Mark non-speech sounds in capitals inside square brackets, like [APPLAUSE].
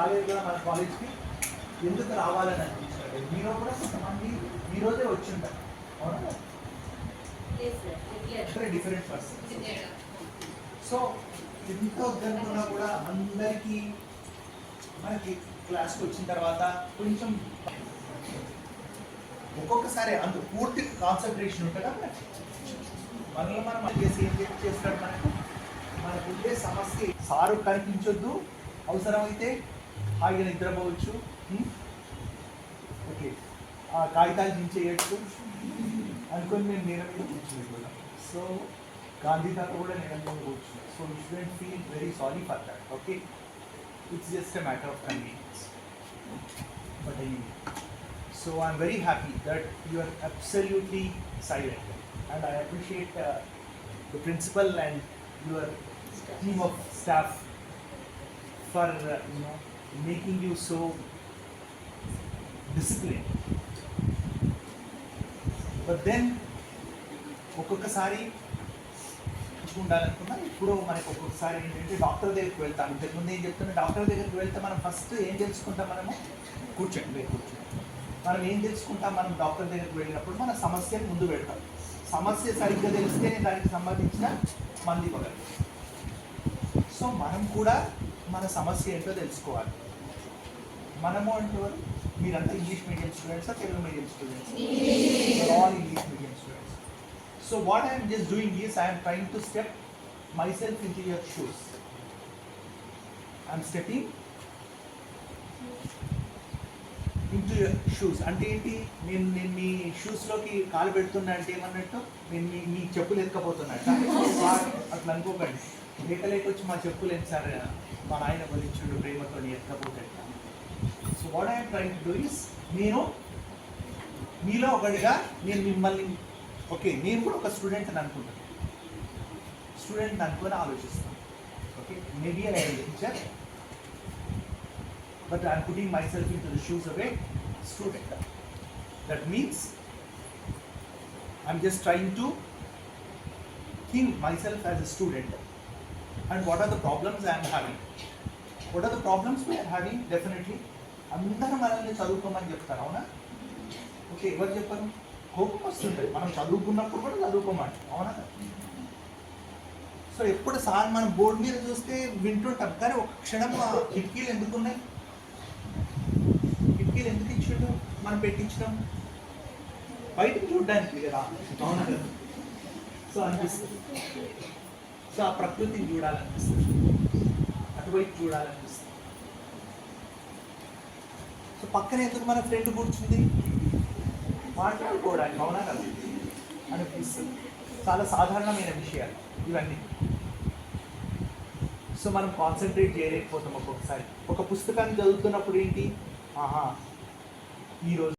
రాలేదు కదా మన కాలేజ్కి ఎందుకు రావాలని అనిపించాడు మీలో కూడా కొంతమంది ఈ రోజే వచ్చి ఉంటారు అవునా డిఫరెంట్ పర్సన్ సో ఎంత వద్దనుకున్నా కూడా అందరికీ మనకి క్లాస్కి వచ్చిన తర్వాత కొంచెం ఒక్కొక్కసారి అంత పూర్తి కాన్సన్ట్రేషన్ ఉంటుందా? మనలో మనం చేసి ఏం చేసి చేస్తాడు మనకు. మనకు ఉండే సమస్య సారు కనిపించొద్దు. అవసరమైతే హాయిగా నిద్రపోవచ్చు హ్మ్? ఓకే ఆ కాగితాలు దించేయచ్చు అనుకొని నేను నేల మీద కూర్చుని కూడా సో గాంధీ తాత కూడా నేల మీద కూర్చున్నాను so you shouldn't feel very sorry for that okay it's just a matter of convenience but any so I'm very happy that you are absolutely silent and I appreciate the principal and your team of staff for you know making you so discipline but then ఒక్కొక్కసారి ఉండాలనుకున్నా ఇప్పుడు మనకు ఒక్కొక్కసారి ఏంటంటే doctor దగ్గరికి వెళ్తాం. ఇంతకుముందు ఏం చెప్తున్నా డాక్టర్ దగ్గరికి వెళ్తే మనం ఫస్ట్ ఏం తెలుసుకుంటాం మనము? కూర్చోండి మీరు కూర్చోండి. మనం ఏం తెలుసుకుంటాం? మనం డాక్టర్ దగ్గరికి వెళ్ళినప్పుడు మన సమస్యను ముందు పెడతాం. సమస్య సరిగ్గా తెలిస్తే దానికి సంబంధించిన మంది ఇవ్వగలం. సో మనం కూడా మన సమస్య ఏంటో తెలుసుకోవాలి. మనము అంటే మీరంతా English medium స్టూడెంట్సా Telugu medium students all English medium students so what I'm just doing is I'm trying to step myself in your shoes I'm stepping into shoes అంటే ఏంటి? నేను నేను మీ షూస్లోకి కాలు పెడుతున్నా అంటే ఏమన్నట్టు? నేను మీ మీ చెప్పులు ఎత్తుకపోతున్నట్ట [LAUGHS] అట్లా అనుకోకండి. లేక లేక మా చెప్పులు ఎంత సార్ మా నాయన బలించుడు ప్రేమతో ఎత్తకపోతే. So what I'm trying to do is నేను మీలో ఒకటిగా నేను మిమ్మల్ని ఓకే నేను కూడా ఒక స్టూడెంట్ అని అనుకుంటాను స్టూడెంట్ అనుకుని ఆలోచిస్తాను. Okay maybe I teacher but I'm putting myself into the shoes of a student that means I'm just trying to think myself as a student and what are the problems I'm having what are the problems we're having definitely అందరూ మనల్ని చదువుకోమని చెప్తారు? అవునా? Okay ఎవరు చెప్పారు? కోపం వస్తుంటుంది మనం చదువుకున్నప్పుడు కూడా చదువుకోమని అవునా? సో ఎప్పుడు సార్ మనం బోర్డు మీద చూస్తే వింటుంటాం కానీ ఒక క్షణం కిటికీలు ఎందుకు ఉన్నాయి? కిటికీలు ఎందుకు ఇచ్చిండు? మనం పెట్టించడం బయటకు చూడడానికి కదా. అవునా? సో అనిపిస్తుంది. సో ఆ ప్రకృతిని చూడాలనిపిస్తుంది. అటువైపు చూడాలనిపిస్తుంది. సో పక్కన ఎందుకు మన ఫ్రెండ్ కూర్చుంది? మాట్లాడుకోవడానికి అవునా కదా? అనిపిస్తుంది. చాలా సాధారణమైన విషయాలు ఇవన్నీ. సో మనం కాన్సన్ట్రేట్ చేయలేకపోతాం ఒక్కొక్కసారి. ఒక పుస్తకాన్ని చదువుతున్నప్పుడు ఏంటి? ఆహా ఈరోజు